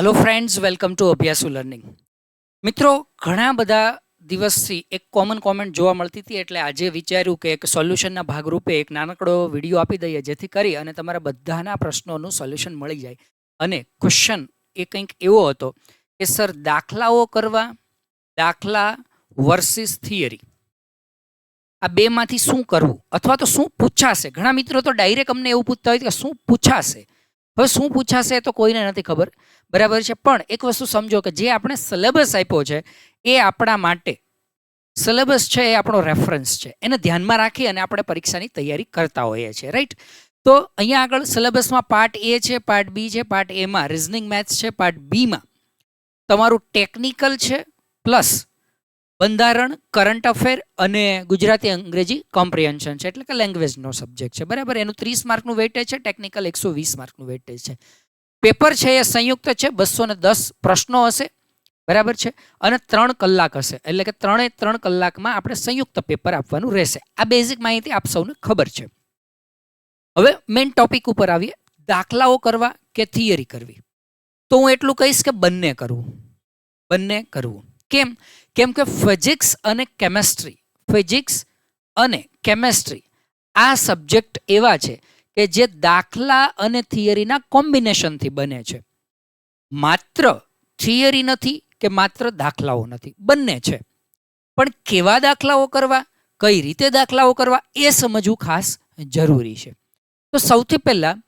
Hello friends welcome to Abhyasu learning મિત્રો, ઘણા બધા દિવસથી એક કોમન કોમેન્ટ જોવા મળતી હતી, એટલે આજે વિચાર્યું કે એક સોલ્યુશનના ભાગરૂપે એક નાનકડો વીડિયો આપી દઈએ, જેથી કરી અને તમારા બધાના પ્રશ્નોનું સોલ્યુશન મળી જાય. અને ક્વેશ્ચન એ કંઈક એવો હતો કે સર દાખલાઓ કરવા, દાખલા વર્સિસ થિયરી આ બેમાંથી શું કરવું? અથવા તો શું પૂછાશે? ઘણા મિત્રો તો ડાયરેક્ટ અમને એવું પૂછતા હોય કે, શું પૂછાશે? હવે શું પૂછાશે તો કોઈને નથી ખબર. બરાબર છે? પણ એક વસ્તુ સમજો કે જે આપણે સિલેબસ આપ્યો છે, એ આપણા માટે સિલેબસ છે, એ આપણો રેફરન્સ છે. એને ધ્યાનમાં રાખી અને આપણે પરીક્ષાની તૈયારી કરતા હોઈએ છીએ રાઈટ તો અહીંયા આગળ સિલેબસમાં પાર્ટ એ છે પાર્ટ બી છે પાર્ટ એમાં રિઝનિંગ મેથ્સ છે પાર્ટ બીમાં તમારું ટેકનિકલ છે પ્લસ બંધારણ કરંટ અફેર અને ગુજરાતી અંગ્રેજી કોમ્પ્રિહેન્શન છે. એટલે કે લેંગ્વેજનો સબ્જેક્ટ છે. બરાબર? એનું ત્રીસ માર્કનું વેટેજ છે ટેકનિકલ એકસો વીસ માર્કનું વેટેજ છે. પેપર છે એ સંયુક્ત છે, બસો ને દસ પ્રશ્નો હશે. બરાબર છે? અને ત્રણ કલાક હશે. એટલે કે ત્રણે ત્રણ કલાકમાં આપણે સંયુક્ત પેપર આપવાનું રહેશે. આ બેઝિક માહિતી આપ સૌને ખબર છે. હવે મેઇન ટોપિક ઉપર આવીએ. દાખલાઓ કરવા કે થિયરી કરવી? તો હું એટલું કહીશ કે બંને કરવું. બંને કરવું. કેમ? કેમ કે ફિઝિક્સ અને કેમેસ્ટ્રી, ફિઝિક્સ અને કેમેસ્ટ્રી આ સબ્જેક્ટ એવા છે કે જે દાખલા અને થિયરીના કોમ્બિનેશનથી બને છે. માત્ર થિયરી નથી કે માત્ર દાખલાઓ નથી, બંને છે. પણ કેવા દાખલાઓ કરવા, કઈ રીતે દાખલાઓ કરવા એ સમજવું ખાસ જરૂરી છે. તો સૌથી પહેલાં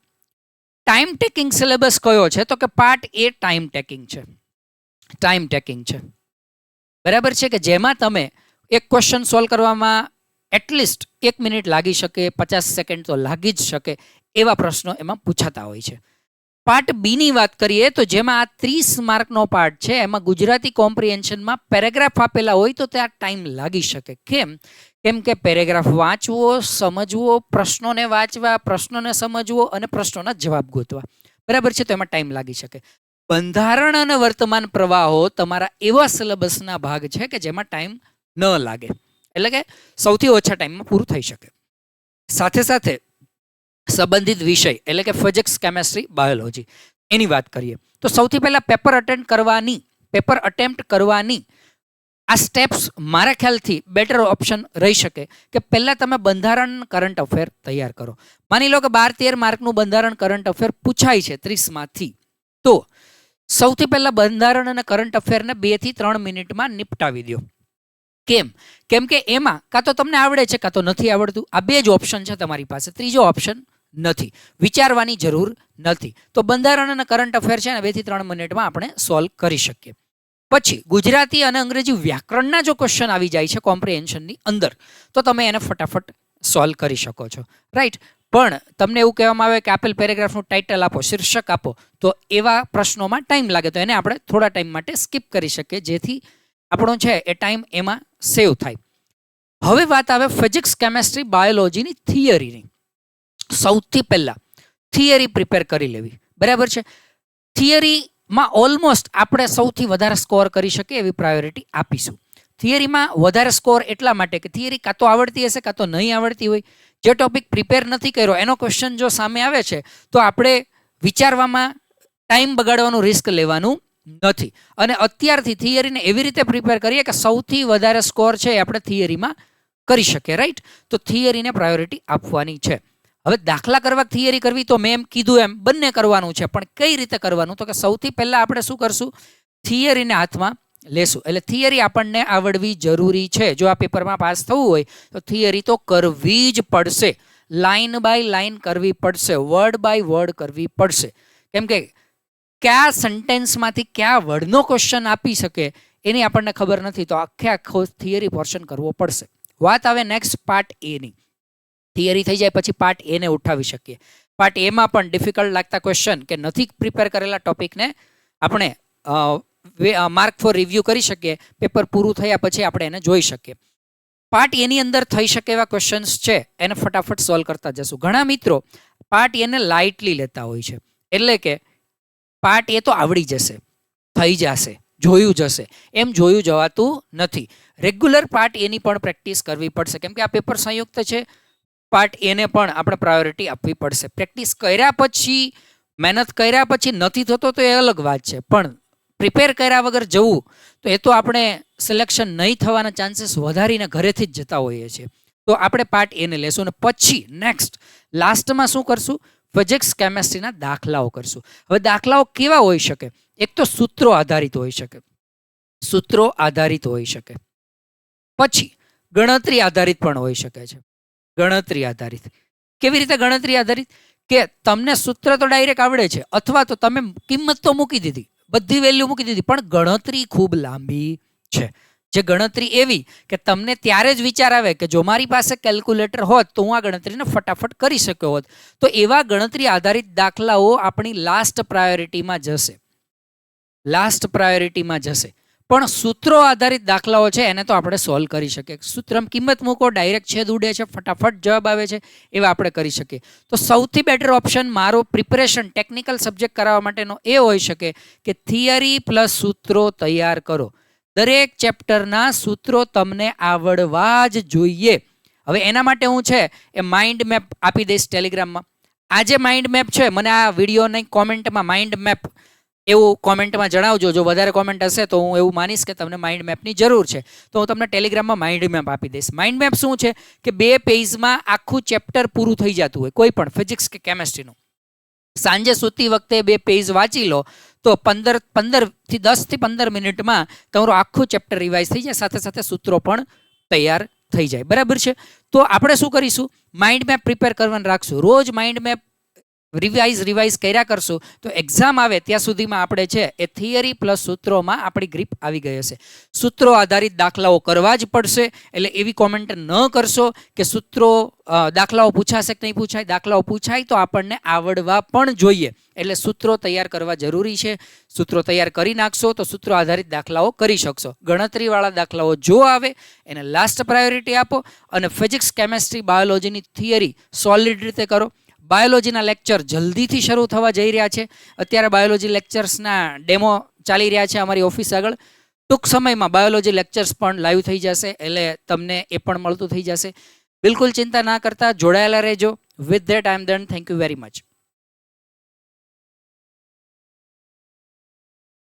ટાઈમ ટેકિંગ સિલેબસ કયો છે? તો કે પાર્ટ એ ટાઈમ ટેકિંગ છે. ટાઈમ ટેકિંગ છે. બરાબર છે કે જેમાં તમે એક ક્વેશ્ચન સોલ્વ કરવામાં એટલીસ્ટ એક મિનિટ લાગી શકે, પચાસ સેકન્ડ તો લાગી જ શકે એવા પ્રશ્નો એમાં પૂછાતા હોય છે. પાર્ટ બીની વાત કરીએ તો જેમાં આ ત્રીસ માર્કનો પાર્ટ છે, એમાં ગુજરાતી કોમ્પ્રિહેન્શનમાં પેરેગ્રાફ આપેલા હોય તો ત્યાં ટાઈમ લાગી શકે. કેમ? કેમ કે પેરેગ્રાફ વાંચવો, સમજવો, પ્રશ્નોને વાંચવા, પ્રશ્નોને સમજવો અને પ્રશ્નોના જવાબ ગોતવા. બરાબર છે? તો એમાં ટાઈમ લાગી શકે. બંધારણ અને વર્તમાન પ્રવાહો તમારા એવા સિલેબસના ભાગ છે કે જેમાં ટાઈમ ન લાગે. એટલે કે સૌથી ઓછા ટાઈમમાં પૂરું થઈ શકે. સાથે સાથે સંબંધિત વિષય, એટલે કે ફિઝિક્સ, કેમેસ્ટ્રી, બાયોલોજી, એની વાત કરીએ, તો સૌથી પહેલાં પેપર અટેન્ડ કરવાની, પેપર અટેમ્પ્ટ કરવાની આ સ્ટેપ્સ મારા ખ્યાલથી બેટર ઓપ્શન રહી શકે કે પહેલાં તમે બંધારણ કરંટ અફેર તૈયાર કરો. માની લો કે બાર તેર માર્કનું બંધારણ કરંટ અફેર પૂછાય છે ત્રીસમાંથી, તો સૌથી પહેલાં બંધારણ અને કરંટ અફેરને બેથી ત્રણ મિનિટમાં નિપટાવી દો કેમ? કેમ કે એમાં કાં તો તમને આવડે છે, કાં તો નથી આવડતું. આ બે જ ઓપ્શન છે તમારી પાસે. ત્રીજો ઓપ્શન નથી. વિચારવાની જરૂર નથી. તો બંધારણ અને કરંટ અફેર છે ને બેથી ત્રણ મિનિટમાં આપણે સોલ્વ કરી શકીએ. પછી, ગુજરાતી અને અંગ્રેજી વ્યાકરણના જો ક્વેશ્ચન આવી જાય છે કોમ્પ્રિહેન્શનની અંદર, તો તમે એને ફટાફટ સોલ્વ કરી શકો છો. રાઈટ પણ તમને એવું કહેવામાં આવે કે આપેલ પેરેગ્રાફનું ટાઇટલ આપો, શીર્ષક આપો, તો એવા પ્રશ્નોમાં ટાઈમ લાગે. તો એને આપણે થોડા ટાઈમ માટે સ્કીપ કરી શકીએ, જેથી આપણો છે એ ટાઈમ એમાં સેવ થાય. હવે વાત આવે ફિઝિક્સ, કેમેસ્ટ્રી, બાયોલોજીની થિયરીની. સૌથી પહેલાં થિયરી પ્રિપેર કરી લેવી. બરાબર છે? થિયરીમાં ઓલમોસ્ટ આપણે સૌથી વધારે સ્કોર કરી શકીએ એવી પ્રાયોરિટી આપીશું. થિયરીમાં વધારે સ્કોર એટલા માટે કે થિયરી કાં તો આવડતી હશે, કાં તો નહીં આવડતી હોય. જે ટોપિક પ્રિપેર નથી કર્યો, એનો ક્વેશ્ચન જો સામે આવે છે, તો આપણે વિચારવામાં ટાઈમ બગાડવાનું રિસ્ક લેવાનું નથી. અને અત્યારથી થિયરીને એવી રીતે પ્રિપેર કરીએ કે સૌથી વધારે સ્કોર છે એ આપણે થિયરીમાં કરી શકીએ રાઈટ તો થિયરીને પ્રાયોરિટી આપવાની છે. હવે દાખલા કરવા થિયરી કરવી તો મેં એમ કીધું એમ, બંને કરવાનું છે, પણ કઈ રીતે કરવાનું? તો કે સૌથી પહેલાં આપણે શું કરશું? થિયરીને હાથમાં લેશું. એટલે થિયરી આપણને આવડવી જરૂરી છે. જો આ પેપરમાં પાસ થવું હોય, તો થિયરી તો કરવી જ પડશે. લાઇન બાય લાઇન કરવી પડશે. વર્ડ બાય વર્ડ કરવી પડશે. કેમ કે કયા સેન્ટેન્સમાંથી કયા વર્ડનો ક્વેશ્ચન આપી શકે, એની આપણને ખબર નથી. તો આખે આખો થિયરી પોર્શન કરવો પડશે. વાત આવે નેક્સ્ટ પાર્ટ એની થિયરી થઈ જાય, પછી પાર્ટ એને ઉઠાવી શકીએ. પાર્ટ એમાં પણ ડિફિકલ્ટ લાગતા ક્વેશ્ચન કે નથી પ્રિપેર કરેલા ટોપિકને આપણે માર્ક ફોર રિવ્યૂ કરી શકીએ. પેપર પૂરું થયા પછી આપણે એને જોઈ શકીએ. પાર્ટ એની અંદર થઈ શકે એવા ક્વેશ્ચન્સ છે. એને ફટાફટ સોલ્વ કરતા જશું. ઘણા મિત્રો પાર્ટ એને લાઇટલી લેતા હોય છે. એટલે કે પાર્ટ એ તો આવડી જશે. થઈ જશે. જોયું જશે. એમ જોયું જવાતું નથી. રેગ્યુલર પાર્ટ એની પણ પ્રેક્ટિસ કરવી પડશે. કેમ કે આ પેપર સંયુક્ત છે. પાર્ટ એને પણ આપણે પ્રાયોરિટી આપવી પડશે. પ્રેક્ટિસ કર્યા પછી, મહેનત કર્યા પછી નથી થતો તો એ અલગ વાત છે. પણ પ્રિપેર કર્યા વગર જવું, તો એ તો આપણે સિલેક્શન નહીં થવાના ચાન્સીસ વધારીને ઘરેથી જ જતા હોઈએ છીએ. તો આપણે પાર્ટ એને લેશું અને પછી નેક્સ્ટ લાસ્ટમાં શું કરશું? ફિઝિક્સ કેમેસ્ટ્રીના દાખલાઓ કરશું. હવે દાખલાઓ કેવા હોઈ શકે? એક તો સૂત્રો આધારિત હોઈ શકે. સૂત્રો આધારિત હોઈ શકે. પછી ગણતરી આધારિત પણ હોઈ શકે છે. ગણતરી આધારિત. કેવી રીતે ગણતરી આધારિત? કે તમને સૂત્ર તો ડાયરેક્ટ આવડે છે, અથવા તો તમે કિંમત તો મૂકી દીધી. બધી વેલ્યુ મૂકી દીધી. પણ ગણતરી ખૂબ લાંબી છે. જે ગણતરી એવી કે તમને ત્યારે જ વિચાર આવે કે જો મારી પાસે કેલ્ક્યુલેટર હોત તો હું આ ગણતરીને ફટાફટ કરી શક્યો હોત. તો એવા ગણતરી આધારિત દાખલાઓ આપણી લાસ્ટ પ્રાયોરિટીમાં જશે. લાસ્ટ પ્રાયોરિટીમાં જશે. પણ સૂત્રો આધારિત દાખલાઓ છે, એને તો આપણે સોલ્વ કરી શકીએ. સૂત્રમ કિંમત મૂકો ડાયરેક્ટ છેદ ઉડે છે, ફટાફટ જવાબ આવે છે, એવા આપણે કરી શકીએ. તો સૌથી બેટર ઓપ્શન મારો પ્રિપરેશન ટેકનિકલ સબ્જેક્ટ કરાવવા માટેનો એ હોઈ શકે કે થિયરી પ્લસ સૂત્રો તૈયાર કરો. દરેક ચેપ્ટરના સૂત્રો તમને આવડવા જ જોઈએ. હવે એના માટે હું છે, એ માઇન્ડ મેપ આપી દઈશ ટેલિગ્રામમાં આ જે માઇન્ડ મેપ છે, મને આ વિડીયોની કોમેન્ટમાં માઇન્ડ મેપ એવું કોમેન્ટમાં જણાવજો. જો વધારે કોમેન્ટ હશે તો હું એવું માનીશ કે તમને માઇન્ડ મેપની જરૂર છે. તો હું તમને ટેલિગ્રામમાં માઇન્ડ મેપ આપી દઈશ. માઇન્ડ મેપ શું છે? કે બે પેજમાં આખું ચેપ્ટર પૂરું થઈ જતું હોય. કોઈ પણ ફિઝિક્સ કે કેમેસ્ટ્રીનું સાંજે સૂતી વખતે બે પેજ વાંચી લો, તો પંદર પંદરથી દસથી પંદર મિનિટમાં તમારું આખું ચેપ્ટર રિવાઇઝ થઈ જાય. સાથે સાથે સૂત્રો પણ તૈયાર થઈ જાય. બરાબર છે? તો આપણે શું કરીશું? માઇન્ડ મેપ પ્રિપેર કરવાનું રાખશું. રોજ માઇન્ડ મેપ રિવાઇઝ રિવાઇઝ કર્યા કરશું, તો એક્ઝામ આવે ત્યાં સુધીમાં આપણે છે, એ થિયરી પ્લસ સૂત્રોમાં આપણી ગ્રીપ આવી ગઈ હશે. સૂત્રો આધારિત દાખલાઓ કરવા જ પડશે, એટલે એવી કોમેન્ટ ન કરશો કે સૂત્રો દાખલાઓ પૂછાશે કે નહીં પૂછાય. દાખલાઓ પૂછાય તો આપણને આવડવા પણ જોઈએ. એટલે સૂત્રો તૈયાર કરવા જરૂરી છે. સૂત્રો તૈયાર કરી નાખશો તો સૂત્રો આધારિત દાખલાઓ કરી શકશો. ગણતરીવાળા દાખલાઓ જો આવે, એને લાસ્ટ પ્રાયોરિટી આપો અને ફિઝિક્સ કેમેસ્ટ્રી બાયોલોજીની થિયરી સોલિડ રીતે કરો. બાયોલોજીના લેક્ચર જલ્દીથી શરૂ થવા જઈ રહ્યા છે. અત્યારે બાયોલોજી લેક્ચર્સના ડેમો ચાલી રહ્યા છે અમારી ઓફિસ આગળ. ટૂંક સમયમાં બાયોલોજી લેક્ચર્સ પણ લાઈવ થઈ જશે, એટલે તમને એ પણ મળતું થઈ જશે. બિલકુલ ચિંતા ના કરતા, જોડાયેલા રહેજો. With that I am done thank you very much